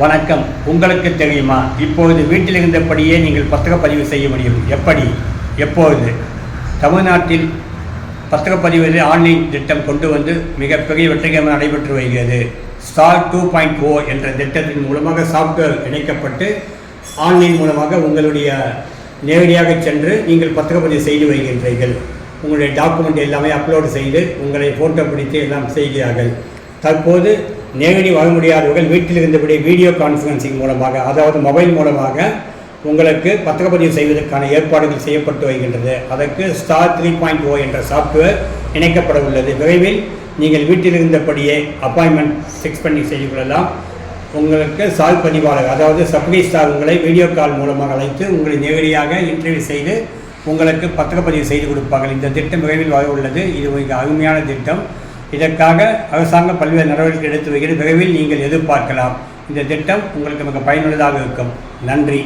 வணக்கம். உங்களுக்கு தெரியுமா? இப்பொழுது வீட்டில் இருந்தபடியே நீங்கள் பத்திரப்பதிவு செய்ய முடியும். எப்படி? எப்பொழுது தமிழ்நாட்டில் பத்திரப்பதிவில் ஆன்லைன் திட்டம் கொண்டு வந்து மிகப்பெரிய வெற்றிகரமாக நடைபெற்று வருகிறது. ஸ்டார் டூ பாயிண்ட் ஓ என்ற திட்டத்தின் மூலமாக சாஃப்ட்வேர் இணைக்கப்பட்டு ஆன்லைன் மூலமாக உங்களுடைய நேரடியாக சென்று நீங்கள் பத்திரப்பதிவு செய்து வருகின்றீர்கள். உங்களுடைய டாக்குமெண்ட் எல்லாமே அப்லோடு செய்து உங்களை ஃபோட்டோ பிடித்து எல்லாம் செய்கிறார்கள். தற்போது நேரடி வர முடியாதவர்கள் வீட்டில் இருந்தபடி வீடியோ கான்ஃபரன்சிங் மூலமாக அதாவது மொபைல் மூலமாக உங்களுக்கு பத்திரப்பதிவு செய்வதற்கான ஏற்பாடுகள் செய்யப்பட்டு வருகின்றது. அதற்கு ஸ்டார் த்ரீ பாயிண்ட் ஓ என்ற சாஃப்ட்வேர் இணைக்கப்பட உள்ளது. விரைவில் நீங்கள் வீட்டில் இருந்தபடியே அப்பாயின்மெண்ட் ஃபிக்ஸ் பண்ணி செய்து கொள்ளலாம். உங்களுக்கு சால் பதிவாளர் அதாவது சப்ளை ஸ்டார் உங்களை வீடியோ கால் மூலமாக அழைத்து உங்களை நேரடியாக இன்டர்வியூ செய்து உங்களுக்கு பத்திரப்பதிவு செய்து கொடுப்பார்கள். இந்த திட்டம் விரைவில் வர உள்ளது. இது மிக அருமையான திட்டம். இதற்காக அரசாங்கம் பல்வேறு நடவடிக்கை எடுத்து வருகிறது. விரைவில் நீங்கள் எதிர்பார்க்கலாம். இந்த திட்டம் உங்களுக்கு மிக பயனுள்ளதாக இருக்கும். நன்றி.